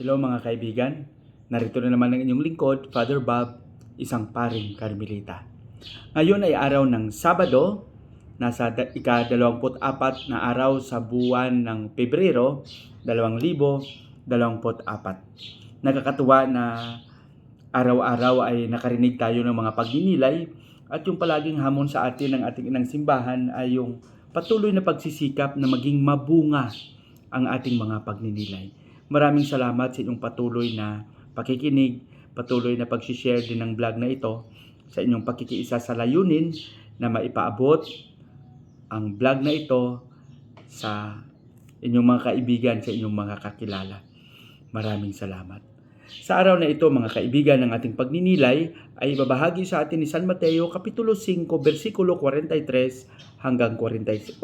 Hello mga kaibigan, narito na naman ang inyong lingkod, Father Bob, isang paring Carmelita. Ngayon ay araw ng Sabado, nasa da- ika-24 na araw sa buwan ng Pebrero, 2024. Nakakatuwa na araw-araw ay nakarinig tayo ng mga pagninilay at yung palaging hamon sa atin ng ating inang simbahan ay yung patuloy na pagsisikap na maging mabunga ang ating mga pagninilay. Maraming salamat sa inyong patuloy na pakikinig, patuloy na pag-share din ng vlog na ito sa inyong pakikiisa sa layunin na maipaabot ang vlog na ito sa inyong mga kaibigan, sa inyong mga kakilala. Maraming salamat. Sa araw na ito, mga kaibigan, ng ating pagninilay ay babahagi sa atin ni San Mateo, Kapitulo 5, versikulo 43 hanggang 48.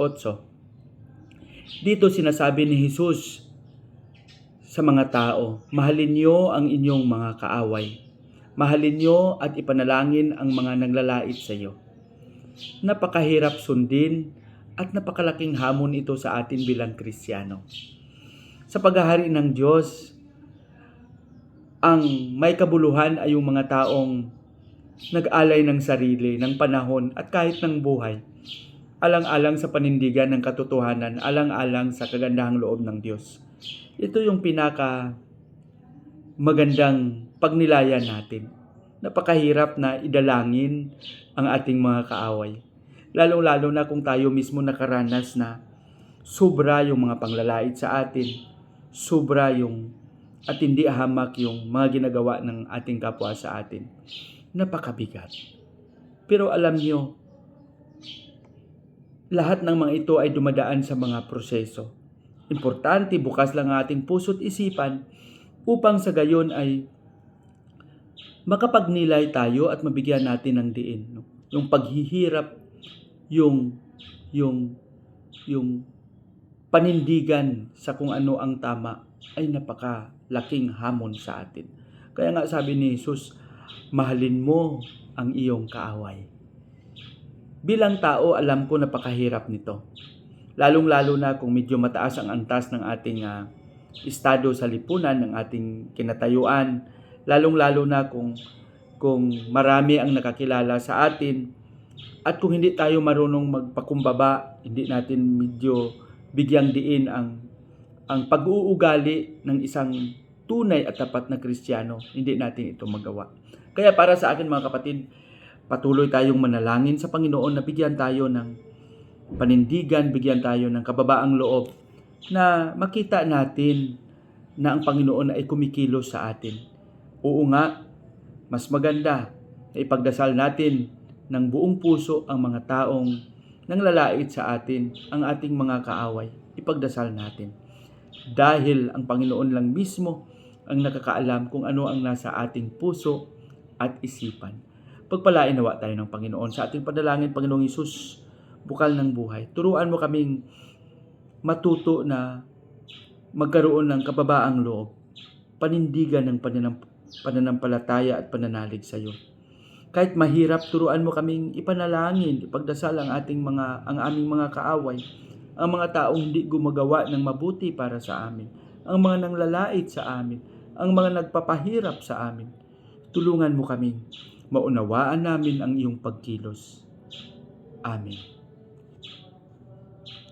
Dito sinasabi ni Jesus sa mga tao, mahalin niyo ang inyong mga kaaway. Mahalin niyo at ipanalangin ang mga naglalait sa iyo. Napakahirap sundin at napakalaking hamon ito sa atin bilang Kristiyano. Sa paghahari ng Diyos, ang may kabuluhan ay yung mga taong nag-alay ng sarili, ng panahon at kahit ng buhay. Alang-alang sa panindigan ng katotohanan, alang-alang sa kagandahang loob ng Diyos. Ito yung pinaka magandang pagnilayan natin. Napakahirap na idalangin ang ating mga kaaway. Lalong-lalo na kung tayo mismo nakaranas na sobra yung mga panglalait sa atin, sobra yung at hindi hamak yung mga ginagawa ng ating kapwa sa atin. Napakabigat. Pero alam nyo, lahat ng mga ito ay dumadaan sa mga proseso. Importante, bukas lang ang ating puso't isipan upang sa gayon ay makapagnilay tayo at mabigyan natin ng diin. No? Yung paghihirap, yung, yung, yung panindigan sa kung ano ang tama ay napakalaking hamon sa atin. Kaya nga sabi ni Jesus, mahalin mo ang iyong kaaway. Bilang tao, alam ko napakahirap nito. Lalong-lalo na kung medyo mataas ang antas ng ating ah, estado sa lipunan, ng ating kinatayuan. Lalong-lalo na kung, kung marami ang nakakilala sa atin. At kung hindi tayo marunong magpakumbaba, hindi natin medyo bigyang diin ang ang pag-uugali ng isang tunay at tapat na Kristiyano, hindi natin ito magawa. Kaya para sa akin mga kapatid, patuloy tayong manalangin sa Panginoon na bigyan tayo ng panindigan, bigyan tayo ng kababaang loob na makita natin na ang Panginoon ay kumikilos sa atin. Oo nga, mas maganda na ipagdasal natin ng buong puso ang mga taong nanglalait sa atin, ang ating mga kaaway. Ipagdasal natin dahil ang Panginoon lang mismo ang nakakaalam kung ano ang nasa ating puso at isipan. Pagpalain nawa tayo ng Panginoon sa ating panalangin, Panginoong Isus, bukal ng buhay. Turuan mo kaming matuto na magkaroon ng kababaang loob, panindigan ng pananam, pananampalataya at pananalig sa iyo. Kahit mahirap, turuan mo kaming ipanalangin, ipagdasal ang ating mga ang aming mga kaaway, ang mga taong hindi gumagawa ng mabuti para sa amin, ang mga nanglalait sa amin, ang mga nagpapahirap sa amin. Tulungan mo kami, maunawaan namin ang iyong pagkilos. Amen.